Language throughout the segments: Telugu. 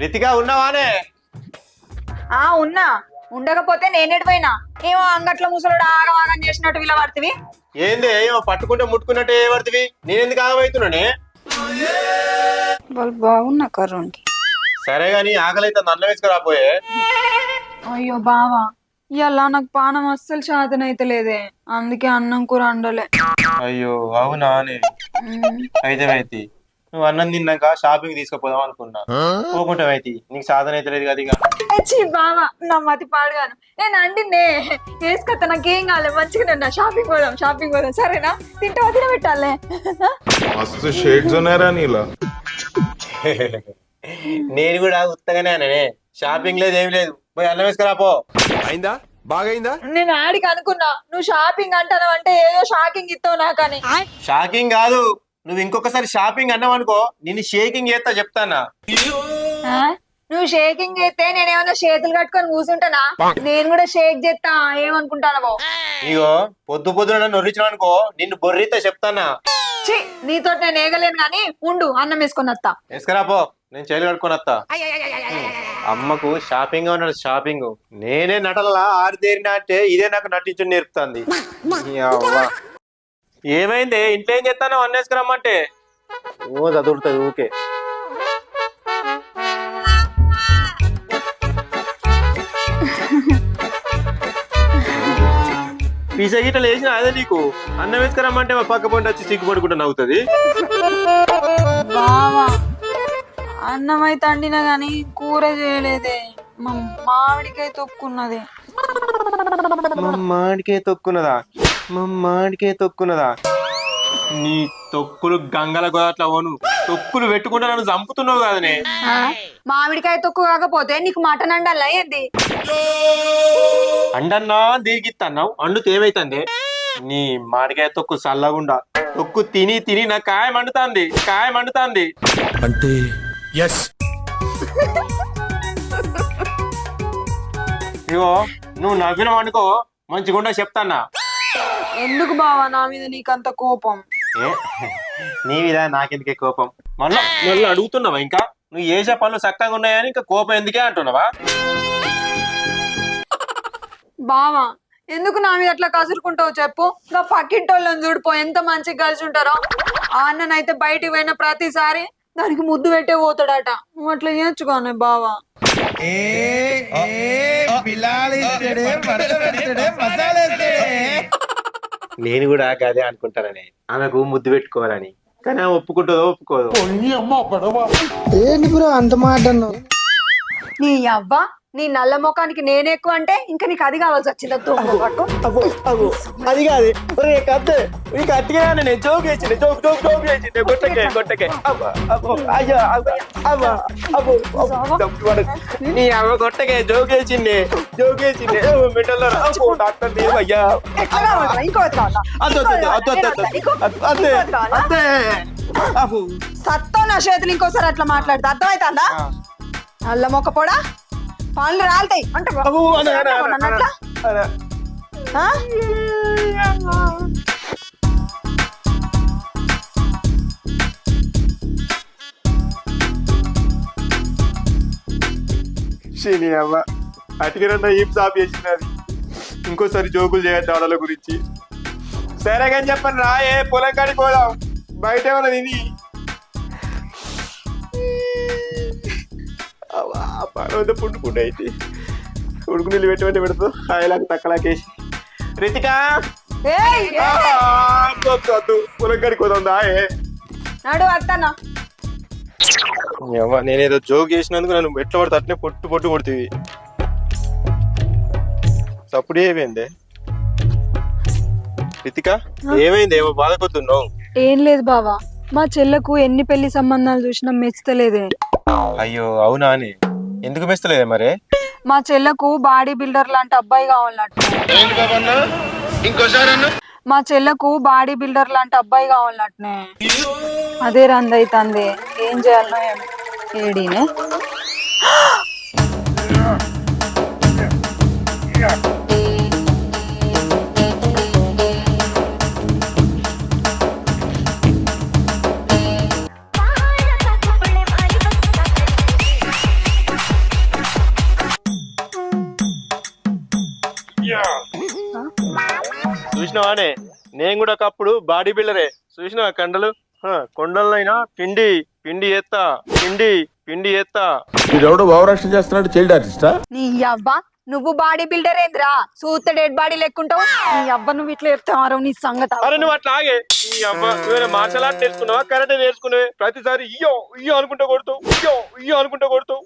రితిక ఉన్నావానే? ఆ ఉన్నా. ఉండకపోతే నేనేటి పోయినా ఏమో అంగట్లో ముసలోడు ఆగవాగం చేసినట్టు విలవాడుతుంది ఏంది ఏమో పట్టుకుంటే ముట్టుకున్నట్టే ఏ పడుతుంది నేనెందుకు ఆగమవుతున్నానే వాళ్ళు బాగున్నా కర్రోనికి. సరే గాని ఆకలి అయితే నల్ల వేసుకురాపోయే అయ్యో బావా ఇవాళ నాకు పానం అస్సలు చేతన అయితే లేదే. అందుకే అన్నం కూర వండలే. అయ్యో అవునా అని? అయితే నువ్వు అన్నం తిన్నాక షాపింగ్ తీసుకుపోదాం అనుకున్నా. పోకుంటాం అయితే నీకు సాధన అయితే లేదు కదా ఇక. బావా నా మతి పాడుగాను. నేను అండి నే వేసుకొత్త నాకేం కాలే. మంచిగా ఉన్నా షాపింగ్ పోదాం షాపింగ్ పోదాం. సరేనా? తింటావా తినబెట్టాలే? మస్తు షేడ్స్ ఉన్నారా నీలా. నేను కూడా ఉత్తగానే అననే షాపింగ్ లేదు ఏమి లేదు. పోయి అన్నం వేసుకురా పో. అయిందా? బాగైందా? నేను ఆడికి అనుకున్నా. నువ్వు షాపింగ్ అంటాను అంటే ఏదో షాకింగ్ ఇస్తావు నాకని. షాకింగ్ కాదు. నువ్వు ఇంకొకసారి షాపింగ్ అన్నావు అనుకో నిన్ను షేకింగ్ చేస్తా చెప్తానా? నువ్వు షేకింగ్ చేస్తే నేనేమన్నా చేతులు కట్టుకొని కూర్చుంటానా నేను కూడా షేక్ చేస్తా ఏమనుకుంటానవో? ఇగో పొద్దు పొద్దున నన్ను నొర్రించిన అనుకో నిన్ను బొర్రితో చెప్తానా? ఛీ నీతో నేను ఏగలేను కానీ ఉండు అన్నం వేసుకొని వస్తా వేసుకురాపో నేను చేయలు కట్టుకొని వస్తా అమ్మకు షాపింగ్ ఉన్నాడు షాపింగ్ నేనే నటనలా ఆరితేరినా అంటే ఇదే నాకు నటించు నేర్పుతుంది. ఏమైంది? ఇంట్లో ఏం చేస్తాను అన్నేసుకురమ్మంటే ఓ చదువుతుంది ఊకే పిస గిట్ల వేసిన అదే నీకు? అన్నం వేసుకురమ్మంటే మా పక్క పంట వచ్చి సిగ్గుపడుకుంటా నవ్వుతుంది. బావా అన్నం అయితే అండినా గాని కూర చేయలేదే. మా మామిడికాయ తొక్కున్నది. మా మాడికే తొక్కున్నదా? మా మాడికే తొక్కున్నదా? నీ తొక్కులు గంగల గోదట్ల ఓను తొక్కులు పెట్టుకుంటా నన్ను చంపుతున్నావు కదనే. ఆ? మామిడికాయ తొక్కు కాకపోతే నీకు మటన్ అండాలా ఏంది? అండన్నా దీగిత్తన్నావు అండుకు ఏమైతుంది? నీ మాడికాయ తొక్కు చల్లగుండా. తొక్కు తిని తిని నా కాయ మండుతాంది కాయ మండుతాంది. అంటే ఎస్ ఇగో నువ్వు నవ్విన అనుకో మంచిగుండా చెప్తాన్నా. ఎందుకు బావా నా మీద నీకంత కోపం? ఏ? నీ మీద నాకెందుకే కోపం? మళ్ళా మళ్ళీ అడుగుతున్నావా ఇంకా? నువ్వు చేసే పనులు చక్కగా ఉన్నాయని ఇంకా కోపం ఎందుకే అంటున్నావా? బావా ఎందుకు నా మీద అట్లా కసురుకుంటావు చెప్పు? ఇంకా పక్కింటోళ్ళని చూడిపో ఎంత మంచిగా కలిసి ఉంటారో ఆ అన్ననైతే బయటికి పోయిన ప్రతిసారి దానికి ముద్దు పెట్టే పోతాడట. నువ్వు అట్లా చేయొచ్చుగానే బావా. నేను కూడా అదే అనుకుంటానని. ఆమెకు ముద్దు పెట్టుకోవాలని. కానీ ఆమె ఒప్పుకుంటుందో ఒప్పుకోదు. నీ అవ్వ నీ నల్ల ముఖానికి నేను ఎక్కువ అంటే ఇంకా నీకు అది కావాల్సి వచ్చిందా అది కాదు నీకు నేను జోక్ జోక్ తప్పు పడకు. నీ అవ్వ కొట్టకే జోక్ చేసిండే జోక్ చేసిండే ఓ, మెడలో రా. అబ్బో, డాక్టర్ దేవ్ అయ్యా ఎట్లా కావాలా? ఇంకో కావాలా? అద్దు, అద్దు, అద్దు, అద్దు, అద్దు, ఇంకో- అద్దు, అద్దే, ఇంకో కావాలా? అద్దే. అబ్బో. సత్తో నా చేతులు ఇంకోసారి అట్లా మాట్లాడితే అర్థమవుతుందా ఆ. నల్ల మొక్క పొడా పనులు రాలుతాయి. అంటే? శని అవ్వ అటుకరన్న ఏం సాప్ చేసినది. ఇంకోసారి జోకులు చేయొద్దు ఆడల గురించి. సరే కానీ చెప్పండి రా ఏ పొలం కాడికి పోదాం. బయట ఏమన్నా తిని. పాడవద్ద పుండు పుండు అయితే. ఉడుకు నీళ్ళు పెట్టి పెట్టి పెడుతూ హాయిలాగా తక్కలాకేసి. రితిక! వద్దు, నడు నేనేదో జోక్ చేసినందుకు నన్ను ఎట్లా పడితే అట్నే పొట్టు పొట్టు కొడుతుంది. తప్పుడు ఏమైంది? రితిక ఏమైంది? ఏమో బాధపడుతున్నావు. ఏం లేదు బావా. మా చెల్లకు ఎన్ని పెళ్ళి సంబంధాలు చూసినా మెచ్చతలేదే. అయ్యో అవునా అని. ఎందుకు మెస్తలేదే మరి? మా చెల్లకు బాడీ బిల్డర్ లాంటి అబ్బాయి కావాలన్నట్టు. మా చెల్లకు బాడీ బిల్డర్ లాంటి అబ్బాయి కావాలన్నట్టునే. అదే రంది అవుతుంది ఏం చేయాలనో ఏడీనే? చూసినావానే? నేను కూడా ఒకప్పుడు బాడీ బిల్డరే. చూసినావా కండలు? హ, కొండలనైనా పిండి పిండి ఎత్తా పిండి పిండి ఎత్తా. వీడెవడో భావరాష్ట్రం చేస్తున్నాడు చైల్డ్ ఆర్టిస్టా? నీ అవ్వ నువ్వు బాడీ బిల్డర్ ఏంద్రా సూత డెడ్ బాడీ లెక్కుంటావు నీ అవ్వ నువ్వు ఇట్లా చెప్తావు నీ సంగతి అరే నువ్వు అట్లా ఆగే. ఈ అమ్మ నువ్వేనా మార్షల్ ఆర్ట్ నేర్చుకున్నావా? కరాటే నేర్చుకున్నావే ప్రతిసారి ఇయ్యో ఇయ్యో అనుకుంటా కొడుతావు ఇయ్యో ఇయ్యో అనుకుంటా కొడుతావు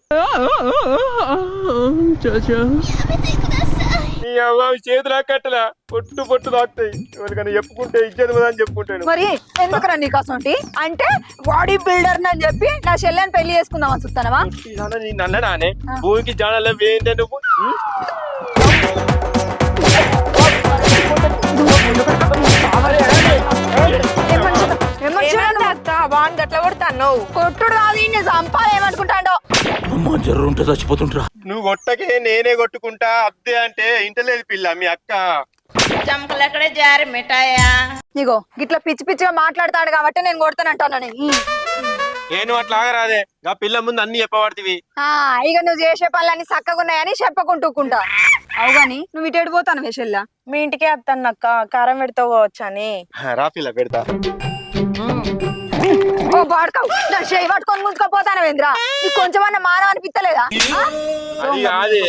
నీ అవ్వ చేతులా కట్టలా. పొట్టు పొట్టు తాకుతాయి ఎవరికైనా చెప్పుకుంటే ఇచ్చేది అని చెప్పుకుంటాను. మరి ఎందుకురా నీకు అసంటి అంటే బాడీ బిల్డర్ అని చెప్పి నా చెల్లెని పెళ్ళి చేసుకుందాం అనుకుంటానవా నీ నన్నడానే భూమికి జాడలో వేయిందే నువ్వు? బాగుంది అట్లా కొడతాను కొట్టుడు చంపాలి ఏమనుకుంటాడో? అమ్మ జర్రు ఉంటే చచ్చిపోతుంటరా నువ్వు కొట్టకే నేనే కొట్టుకుంటా. అద్దే అంటే ఇంటలేదు పిల్ల మీ అక్క. చమకలు ఎక్కడే జారి మిఠాయా? ఇగో గిట్లా పిచ్చి పిచ్చిగా మాట్లాడతాడు కాబట్టి నేను కొడతానంటాను నేను అట్లా ఆగరాదే. గా పిల్ల ముందు అన్ని చెప్పబడుతుంది ఆ ఇక నువ్వు చేసే పనులన్నీ చక్కగా ఉన్నాయని చెప్పుకుంటూకుంటా అవు గాని నువ్వు ఇటు పోతాను వేషల్లా? మీ ఇంటికే వస్తాను అక్క కారం పెడతావు వచ్చని రా పిల్ల పెడతా. ఓ వాడుకో దాని చేయి పట్టుకొని ముంచుకోపోతాను ఏంద్రా నీకు కొంచెమన్నా మానవ అనిపిస్తలేదా అది కాదు.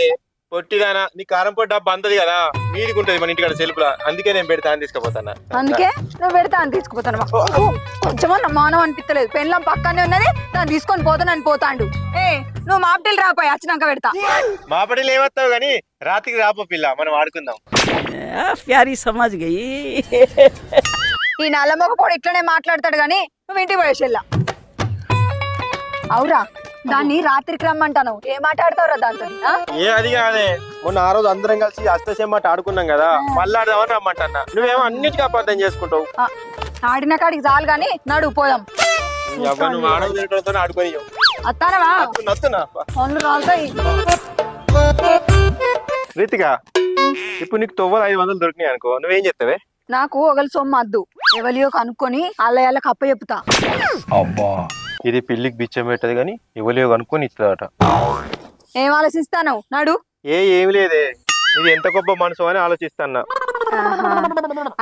పొట్టిదానా నీ కారం పొడి డబ్బు అందది కదా. మీదికి మన ఇంటికాడ సెల్ఫ్లా అందుకే నేను పెడతా అని తీసుకుపోతాను. అందుకే నువ్వు పెడతా అని తీసుకుపోతాను. కొంచెమన్నా మానవ అనిపిస్తలేదు పెళ్ళం పక్కనే ఉన్నది తను తీసుకొని పోతానని పోతాండు. ఏ నువ్వు మాపటిల్ రాపోయి వచ్చినాక పెడతా. మాపటిల్ ఏమొస్తావు కానీ రాత్రికి రాపో పిల్ల మనం ఆడుకుందాం. ప్యారీ సమాజ్ గయి ఈ నల్ల మొగ పొడి ఇట్లనే మాట్లాడతాడు కానీ నువ్వు ఇంటికి పోయేసెల్లా అవురా దాన్ని రాత్రికి రమ్మంటాను. ఏం మాట్లాడతావురా దాంతో? ఏ అది కాదే. మొన్న ఆ రోజు అందరం కలిసి అష్టసేమాట ఆడుకున్నాం కదా మళ్ళీ ఆడదామని రమ్మంటన్నా. నువ్వేమో అన్నిటికీ అబద్ధం చేసుకుంటావు. ఆ, ఆడిన కాడికి చాలు గాని నడు పోదాం. నీ అబ్బా నువ్వు ఆడవ తినడంతో ఆడుకొని అత్తానవా నత్తున్నా పనులు రాలుతాయి. రీతిగా ఇప్పుడు నీకు తొవ్వలు ఐదు వందలు దొరికినాయి అనుకో నువ్వేం చెప్తావే నాకు ఒకరి సొమ్ము అద్దు ఎవలియో కనుక్కొని అల్లయాలకు అప్ప చెప్తా ఇది పిల్లికి బిచ్చం పెట్టదు కానీ ఇవ్వలేవు కనుక్కొని ఇస్తుందట ఏం ఆలోచిస్తాను నడు. ఏ ఏమి లేదే. ఇది ఎంత గొప్ప మనసు అని ఆలోచిస్తాన్నా.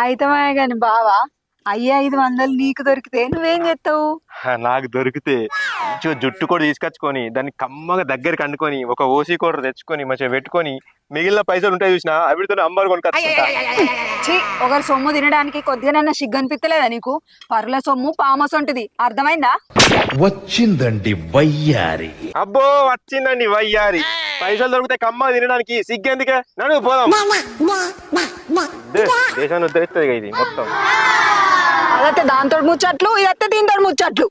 అయితే గాని బావా అయ్యే ఐదు వందలు నీకు దొరికితే నువ్వేం చేస్తావు నాకు దొరికితే మంచిగా జుట్టు కూడా తీసుకొచ్చుకొని దాన్ని కమ్మగా దగ్గరికి అండుకొని ఒక ఓసీ కూర తెచ్చుకొని మంచిగా పెట్టుకొని మిగిలిన పైసలు ఉంటాయి చూసిన అవిడితో అంబారు కొనుక్కొచ్చుకుంటా ఛీ, ఒకరి సొమ్ము తినడానికి కొద్దిగా సిగ్గు అనిపించలేదా నీకు? పర్ల సొమ్ము పామస్ ఉంటది. అర్థమైందా? వచ్చిందండి వయ్యారి. అబ్బో వచ్చిందండి వయ్యారి. పైసలు దొరికితే కమ్మ తినడానికి సిగ్గెందుకే నడు పోదాం. దే, దేశాన్ని ఉద్ధరిస్తుంది ఇది మొత్తం. అదైతే దాంతో ముచ్చట్లు ఇదైతే దీంతో ముచ్చట్లు.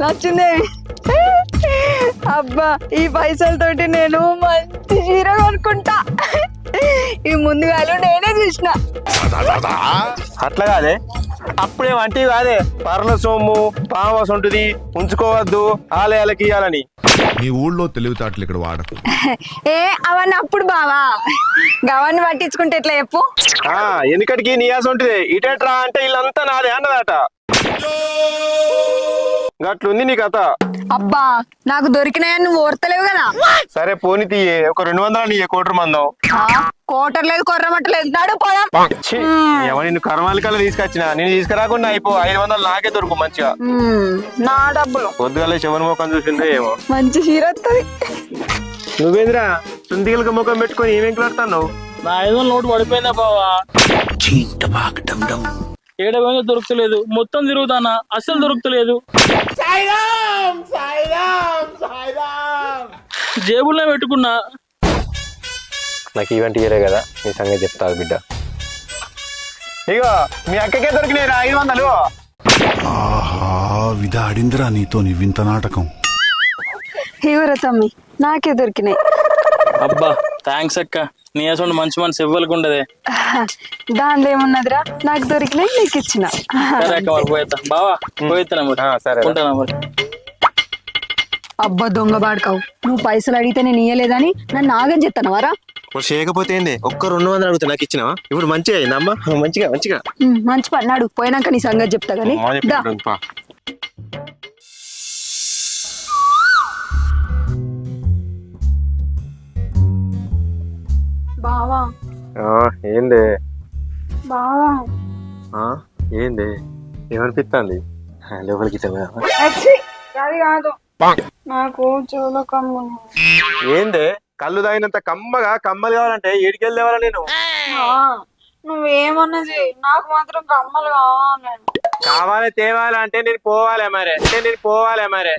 నచ్చింది. అబ్బా ఈ పైసలతోటి నేను మంచి చీర కొనుక్కుంటా. ఈ ముందుగాలు నేనే చూసిన. అట్లా కాదే. అప్పుడే వంటి కాదే పర్ల సొమ్ము పామస్ ఉంటుంది ఉంచుకోవద్దు ఆలయాలకి ఇవ్వాలని నీ ఊళ్ళో తెలివితేటలు ఇక్కడ వాడకు ఏ అవన్నీ అప్పుడు బావా? గవాన్ని పట్టించుకుంటే ఎట్లా చెప్పు? ఆ ఎందుకటికి నియాస ఉంటుంది. ఇటేట్రా అంటే వీళ్ళంతా నాదే అన్నదట. గట్లుంది నీ కథ. అబ్బా నాకు దొరికినాయని నువ్వు ఓర్తలేవు కదా? సరే పోని తీయే ఒక రెండు వందలు నీ కోటర్ మందం. ఆ, కోటర్ లేదు కొర్రమట్టలేదు నడు పోదాం. నిన్ను కర్మాల కల్లా తీసుకొచ్చిన? నేను తీసుకురాకుండా అయిపో ఐదు వందలు నాకే దొరుకు మంచిగా. నా డబ్బులు. పొద్దుగాల శివన్ ముఖం చూసిందే ఏమో. మంచి చీర వస్తుంది నువ్వేంద్రా సుందిగలకి ముఖం పెట్టుకొని ఏమేం కలుగుతావు నా ఐదు వందల నోటు పడిపోయిందా బావా? ఏడ పోయినా దొరుకుతలేదు. మొత్తం తిరుగుతానా? అస్సలు దొరుకుతలేదు. జేబుల్లో పెట్టుకున్నా. నాకు ఈవెంట్ ఇయ్యలే కదా నీ సంగతి చెప్తా బిడ్డ. ఇగో మీ అక్కకే దొరికినాయి ఐదు వందలు. ఆహా విధాడిందిరా నీతో నీ వింత నాటకం. ఎవరు తమ్మి? నాకే దొరికినాయి. అబ్బా థ్యాంక్స్ అక్క. నీ అసలు మంచి మనసు ఇవ్వలకు ఉండదే. దానిలో ఏమున్నదిరా? నాకు దొరికినాయి నీకు ఇచ్చిన. సరే అక్క మరి పోయేద్దా బావా పోయిద్దా మరి? ఆ, సరే రా. ఉంటానా మరి? అబ్బా దొంగ బాడుకావు. నువ్వు పైసలు అడిగితే నేను ఇయ్యలేదని నన్ను ఆగం చెప్తానవారా ఇప్పుడు చేయకపోతే ఏంది? ఒక్క రెండు వందలు అడుగుతా నాకు ఇచ్చినావా? ఇప్పుడు మంచిగా అయిందమ్మా మంచిగా మంచిగా. మంచి పని. నాడు పోయినాక నీ సంగతి చెప్తా గానీ. దా. ఏంది? బావా. ఆ, ఏంది? ఏమనిపిస్తుంది లోపలికి అది కాదు. నాకు చెవులో కమ్ము ఏంది? కళ్ళు తాగినంత కమ్మగా కమ్మలు కావాలంటే ఏడికెళ్ళి తేవాలా నేను? నువ్వేమన్నా చెయ్యి నాకు మాత్రం కమ్మలు కావాలి. కావాలి తేవాలంటే నేను పోవాలే మరే. అంటే నేను పోవాలే మరే.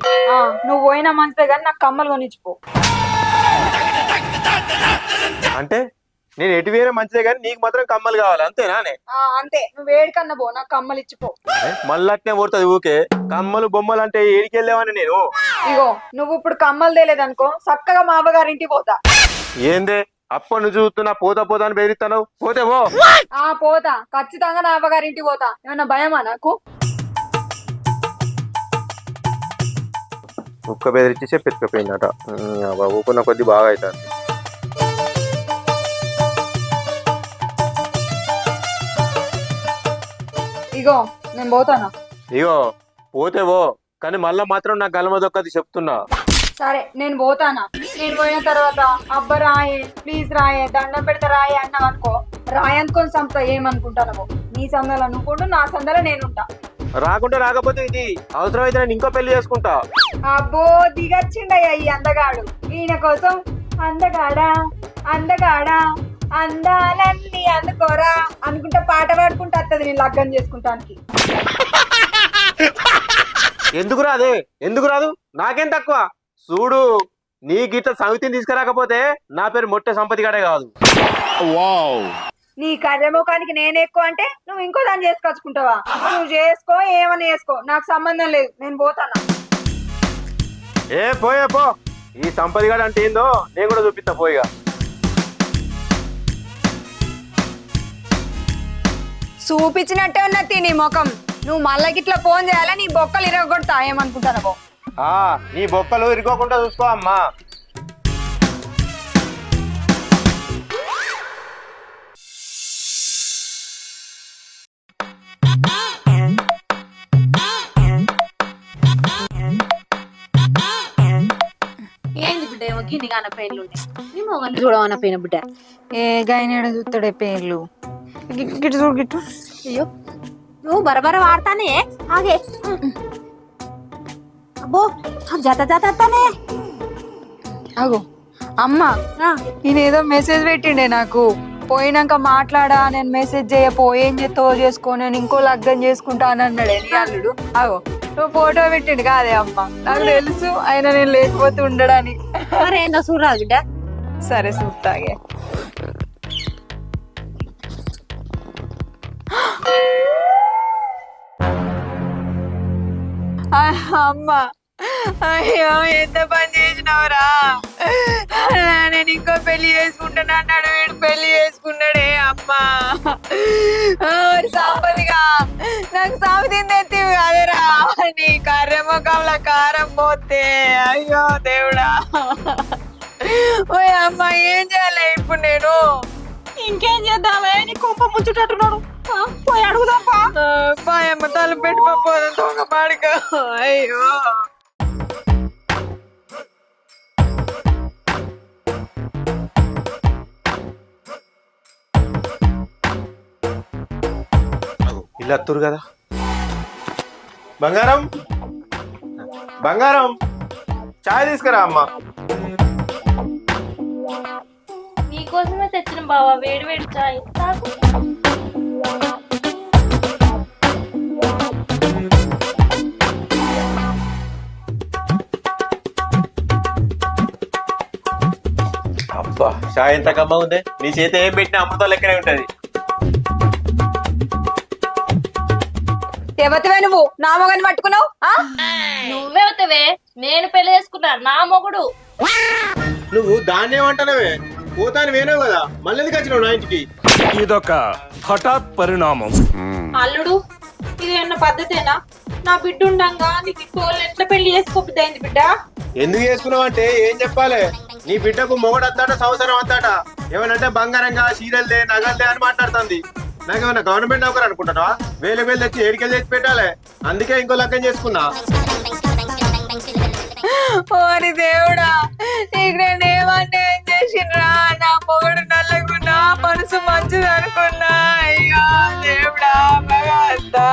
నువ్వు పోయినా మంచిదే కానీ నాకు కమ్మలు కొనిచ్చిపో అంటే నేను ఎటు వేరే మంచిదే కానీ నీకు మాత్రం కమ్మలు కావాలి అంతేనా అంతే. నువ్వు వేడికన్నా పో నాకు కమ్మలు ఇచ్చిపో. మళ్ళట్నే పోతుంది ఊకే. కమ్మలు బొమ్మలు అంటే ఏడికెళ్ళావని నేను. ఇగో నువ్వు ఇప్పుడు కమ్మలు తేలేదనుకో చక్కగా మా అవ్వగారింటికి పోతా. ఏందే? అప్పటి నుంచి చూస్తున్నా పోతా పోతా అని బెదిరిస్తాను పోతే పో. ఆ పోతా. ఖచ్చితంగా నా అవ్వగారింటికి పోతా. ఏమన్నా భయమా నాకు? కుక్క బెదిరించి చెప్పెత్తుకపోయిందట ఊకున్న కొద్ది బాగా అవుతుంది ఇగో నేను పోతానా? ఇగో పోతే పో. కానీ మళ్ళా మాత్రం నా గలమదొక్కది చెప్తున్నా. సరే నేను పోతానా? నేను పోయిన తర్వాత అబ్బ రాయే ప్లీజ్ రాయే దండం పెడతా రాయే అన్నావు అనుకో రాయి అనుకొని సంత ఏమనుకుంటానో నీ సందలో నువ్వు నా సందలో నేనుంటా. రాకుంటే రాకపోతే ఇది అవసరమైతే నేను ఇంకో పెళ్ళి చేసుకుంటా. అబ్బో దిగచ్చిండయ్యా ఈ అందగాడు. ఈయన కోసం అందగాడా అందగాడా అందాలన్నీ అందుకోరా అనుకుంటా పాట పాడుకుంటా వస్తుంది నేను లగ్గం చేసుకుంటానికి. ఎందుకు రాదే? ఎందుకు రాదు? నాకేం తక్కువ? చూడు నీ గిట్ల సమితిని తీసుకురాకపోతే నా పేరు మొట్ట సంపతి గడే కాదు. నీ కర్రముఖానికి నేను ఎక్కువ అంటే నువ్వు ఇంకో దాన్ని చేసుకొచ్చుకుంటావా? నువ్వు చేసుకో ఏమని చేసుకో? నాకు సంబంధం లేదు. నేను పోతానా? ఏ పోయే పో. ఈ సంపతి గడ అంటే ఏందో నేను కూడా చూపిస్తా పోయిగా చూపించినట్టే ఉన్నది నీ ముఖం. నువ్వు మళ్ళీ గిట్లా ఫోన్ చేయాలా? నీ బొక్కలు ఇరగొడతా. ఏమనుకుంటానో ఆ నీ బొక్కలు ఇరుకోకుండా చూసుకో అమ్మా. గిన్ని కాన పోయిన బిడ్డ ఏ గైనాడ చూస్తాడే పేర్లు? గిట్టు చూడు గిట్టు. అయ్యో. నువ్వు బరబర వాడతానే. ఆగే. అబ్బో జత అగో అమ్మ ఏదో మెసేజ్ పెట్టిండే నాకు. పోయినాక మాట్లాడా నేను మెసేజ్ చేయపో ఏం చేస్తావో చేసుకో నేను ఇంకో లగ్గం చేసుకుంటా అని అన్నాడే నీ అల్లుడు. అగో నువ్వు ఫోటో పెట్టిండు కాదే అమ్మ. నాకు తెలుసు ఆయన నేను లేకపోతే ఉండడని. మరేందో చూడరాదు బిడ్డ? సరే చూస్తాగే అమ్మ. అయ్యో ఎంత పని చేసినావురా? నేను ఇంకో పెళ్ళి చేసుకుంటాను అన్నాడు వీడు పెళ్ళి చేసుకున్నాడే అమ్మా. సాపదిగా నాకు సాపతింది ఎత్తివి కాదురా? నీ కర్రెమ్మకంలో కారం పోతే. అయ్యో దేవుడా. ఓయ్ అమ్మ ఏం చేయాలి ఇప్పుడు నేను? ఇంకేం చేద్దామే నీ కుంప ముంచుటట్టున్నాడు. ఆ, పోయి అడుగుదాంపా పాయమ్మ తల పెట్టుకోపోదు దొంగ పాడుక అయ్యో. ఇలా అత్తురు కదా? బంగారం? బంగారం? చాయ్ తీసుకురా అమ్మా. నీకోసమే తెచ్చిన బావా వేడి వేడి చాయ్. తాగు. చాయ్ ఎంత కమ్మ ఉంది. నీ చేత ఏం పెట్టినా అమ్మతో లెక్కనే ఉంటది. ఎవతివే నువ్వు? నా మొగని పట్టుకున్నావు? ఆ? నువ్వే అవుతావే నేను పెళ్ళి చేసుకున్నా నా మొగుడు. నువ్వు దాన్ని ఏమంటానవే పోతాను వేనావు కదా. మళ్ళీ ఎందుకు వచ్చినావు నా ఇంటికి? ఇదొక హఠాత్ పరిణామం. అల్లుడు ఇది అన్న పద్ధతేనా? నా బిడ్డ ఉండంగా నీకు తోలు ఎట్లా పెళ్ళి చేసుకోబుద్ది అయింది బిడ్డ? ఎందుకు చేసుకున్నావు అంటే ఏం చెప్పాలి? నీ బిడ్డకు మొగడు వస్తాట సంవత్సరం వస్తాట ఏమనంటే బంగారంగా సీరియల్దే నగల్దే అని మాట్లాడుతుంది. నాకేమన్నా గవర్నమెంట్ నౌకర్ అనుకుంటావా వేలు వేలు తెచ్చి ఏడికెళ్ళి తెచ్చి పెట్టాలి. అందుకే ఇంకో లగ్గం చేసుకున్నా. ఓరి దేవుడా నీకు నేను ఏమన్నా ఏం చేసిండ్రా నా మొగుడు నల్లగున్నా మనసు మంచిది అనుకున్నా. అయ్యో దేవుడా భగవంతా.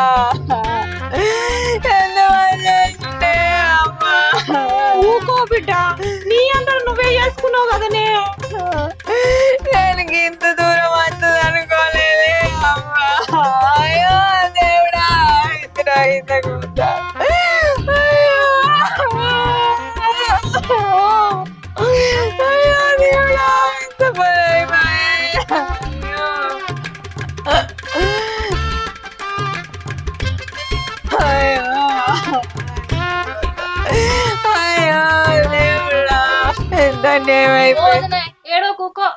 చేసిండే అమ్మా. ఊకో బిడ్డ నీ అందరూ నువ్వే చేసుకున్నావు కదనే నేను ఇంత దూరం వస్తుంది అనుకోలేదే అమ్మా. అయ్యో దేవుడా ఇతర ఇంతకుంటా ఏడో కుక్కో.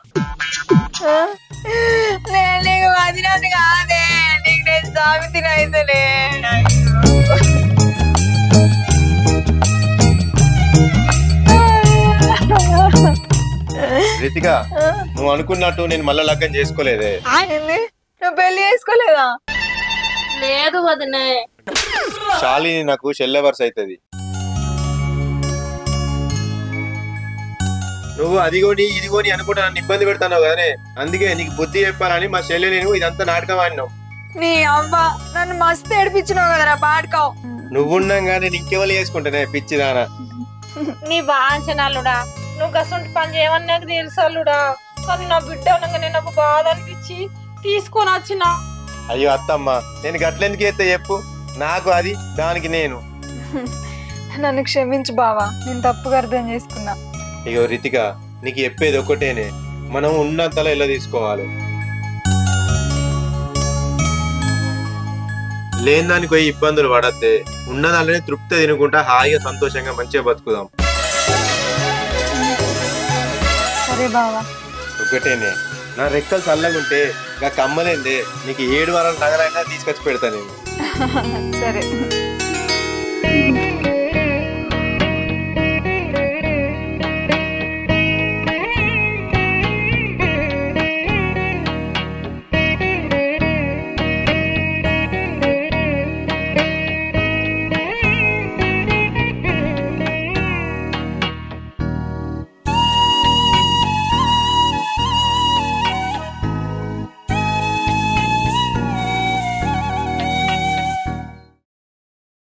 నేను నీకు వదినది కాదే నీకు నేను సామెతిని అయితేనే. రితిక నువ్వు అనుకున్నట్టు నేను మళ్ళా లగ్గం చేసుకోలేదే. నువ్వు పెళ్ళి చేసుకోలేదా? లేదు వదనే. శాలిని నాకు షెల్లవర్స్ అవుతుంది నువ్వు అదిగోని ఇదిగోని అనుకుంటా నన్ను ఇబ్బంది పెడతావు కదనే. అందుకే నీకు బుద్ధి చెప్పాలని మా చెల్లె నేను ఇదంతా నాటకం ఆడినావు నీ అవ్వ నన్ను మస్తు ఏడిపించినావు కదరా పాడుకోవు నువ్వున్నాగా నేను ఇంకెవరు చేసుకుంటానే పిచ్చిదానా నీ వాంచనాలుడా నువ్వు గసంటి పని చేయమని నాకు తెలుసాలుడా. కానీ నా బిడ్డ అనగా నేను ఒక బాధ అనిపించి తీసుకొని వచ్చిన. అయ్యో అత్తమ్మ నేను గట్లెందుకు ఎత్తే చెప్పు? నాకు అది దానికి నేను. నన్ను క్షమించు బావా నేను తప్పుగా అర్థం చేసుకున్నా. ఇగో రితిక నీకు చెప్పేది ఒకటేనే మనం ఉన్నంతలో ఎలా తీసుకోవాలి? లేని దానికి పోయి ఇబ్బందులు పడద్దే. ఉన్నదాన్ని తృప్తి తినుకుంటా హాయిగా సంతోషంగా మంచిగా బతుకుదాం. సరే బావా. ఒకటేనే నా రెక్కలు చల్లగుంటే గా కమ్మలేందే నీకు ఏడు వారాల నగలైనా తీసుకొచ్చి పెడతా నేను. సరే.